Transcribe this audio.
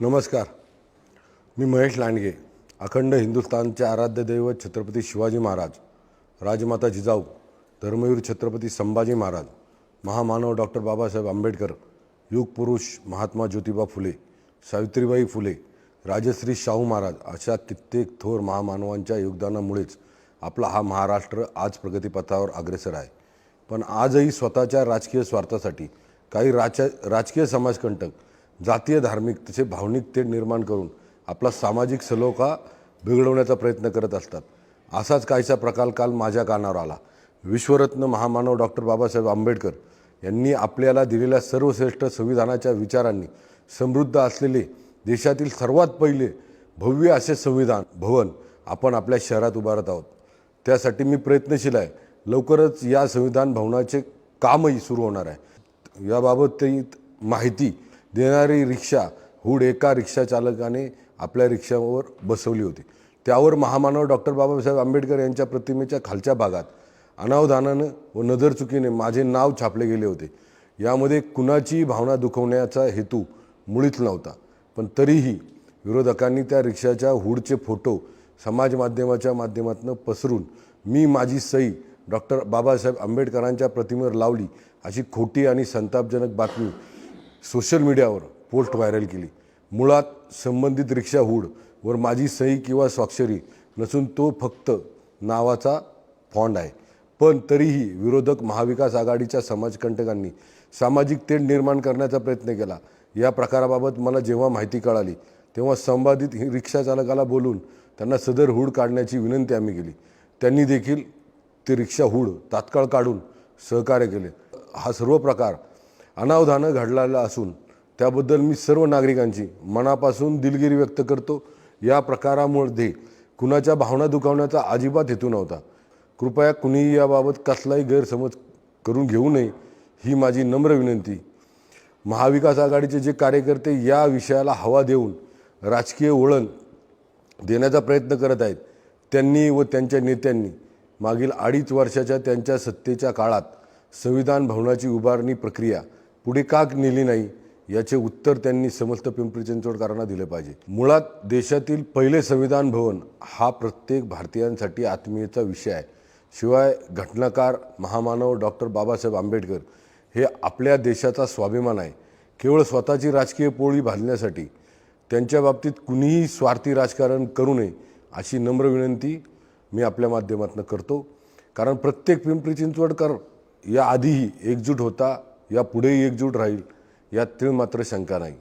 नमस्कार. मी महेश लांडगे अखंड हिंदुस्थानचे आराध्य दैवत छत्रपती शिवाजी महाराज राजमाता जिजाऊ धर्मवीर छत्रपती संभाजी महाराज महामानव डॉक्टर बाबासाहेब आंबेडकर युगपुरुष महात्मा ज्योतिबा फुले सावित्रीबाई फुले राजश्री शाहू महाराज अशा कित्येक थोर महामानवांच्या योगदानामुळेच आपला हा महाराष्ट्र आज प्रगतीपथावर अग्रेसर आहे. पण आजही स्वतःच्या राजकीय स्वार्थासाठी काही राज राजकीय समाजकंटक जातीय धार्मिक तसे भावनिक तेढ निर्माण करून आपला सामाजिक सलोखा बिघडवण्याचा प्रयत्न करत असतात. असाच काहीसा प्रकार काल माझ्या कानावर आला. विश्वरत्न महामानव डॉक्टर बाबासाहेब आंबेडकर यांनी आपल्याला दिलेल्या सर्वश्रेष्ठ संविधानाच्या विचारांनी समृद्ध असलेले देशातील सर्वात पहिले भव्य असे संविधान भवन आपण आपल्या शहरात उभारत आहोत. त्यासाठी मी प्रयत्नशील आहे. लवकरच या संविधान भवनाचे कामही सुरू होणार आहे. याबाबत ते माहिती देणारी रिक्षा हुड एका रिक्षा चालकाने आपल्या रिक्षावर बसवली होती. त्यावर महामानव डॉक्टर बाबासाहेब आंबेडकर यांच्या प्रतिमेच्या खालच्या भागात अनावधानानं व नजरचुकीने माझे नाव छापले गेले होते. यामध्ये कुणाचीही भावना दुखवण्याचा हेतू मुळीच नव्हता. पण तरीही विरोधकांनी त्या रिक्षाच्या हुडचे फोटो समाज माध्यमाच्या माध्यमातून पसरून मी माझी सई डॉक्टर बाबासाहेब आंबेडकरांच्या प्रतिमेवर लावली अशी खोटी आणि संतापजनक बातमी सोशल मीडियावर पोस्ट व्हायरल केली. मुळात संबंधित रिक्षा हुड वर माझी सही किंवा स्वाक्षरी नसून तो फक्त नावाचा फॉन्ड आहे. पण तरीही विरोधक महाविकास आघाडीच्या समाजकंटकांनी सामाजिक तेढ निर्माण करण्याचा प्रयत्न केला. या प्रकाराबाबत मला जेव्हा माहिती कळाली तेव्हा संबंधित ही रिक्षाचालकाला बोलून त्यांना सदर हुड काढण्याची विनंती आम्ही केली. त्यांनी देखील ते रिक्षा हुड तात्काळ काढून सहकार्य केले. हा सर्व प्रकार अनावधानं घडलेला असून त्याबद्दल मी सर्व नागरिकांची मनापासून दिलगिरी व्यक्त करतो. या प्रकारामध्ये कुणाच्या भावना दुखावण्याचा अजिबात हेतू नव्हता. कृपया कुणीही याबाबत कसलाही गैरसमज करून घेऊ नये ही माझी नम्र विनंती. महाविकास आघाडीचे जे कार्यकर्ते या विषयाला हवा देऊन राजकीय वळण देण्याचा प्रयत्न करत आहेत त्यांनी व त्यांच्या नेत्यांनी मागील अडीच वर्षाच्या त्यांच्या सत्तेच्या काळात संविधान भवनाची उभारणी प्रक्रिया पुढे का नेली नाही याचे उत्तर त्यांनी समस्त पिंपरी चिंचवडकरांना दिले पाहिजे. मुळात देशातील पहिले संविधान भवन हा प्रत्येक भारतीयांसाठी आत्मीयचा विषय आहे. शिवाय घटनाकार महामानव डॉक्टर बाबासाहेब आंबेडकर हे आपल्या देशाचा स्वाभिमान आहे. केवळ स्वतःची राजकीय पोळी भाजण्यासाठी त्यांच्या बाबतीत कुणीही स्वार्थी राजकारण करू नये अशी नम्र विनंती मी आपल्या माध्यमातून करतो. कारण प्रत्येक पिंपरी चिंचवडकर या आधीही एकजूट होता. या पुढेही एकजूट राहील यात तीळ मात्र शंका नाही.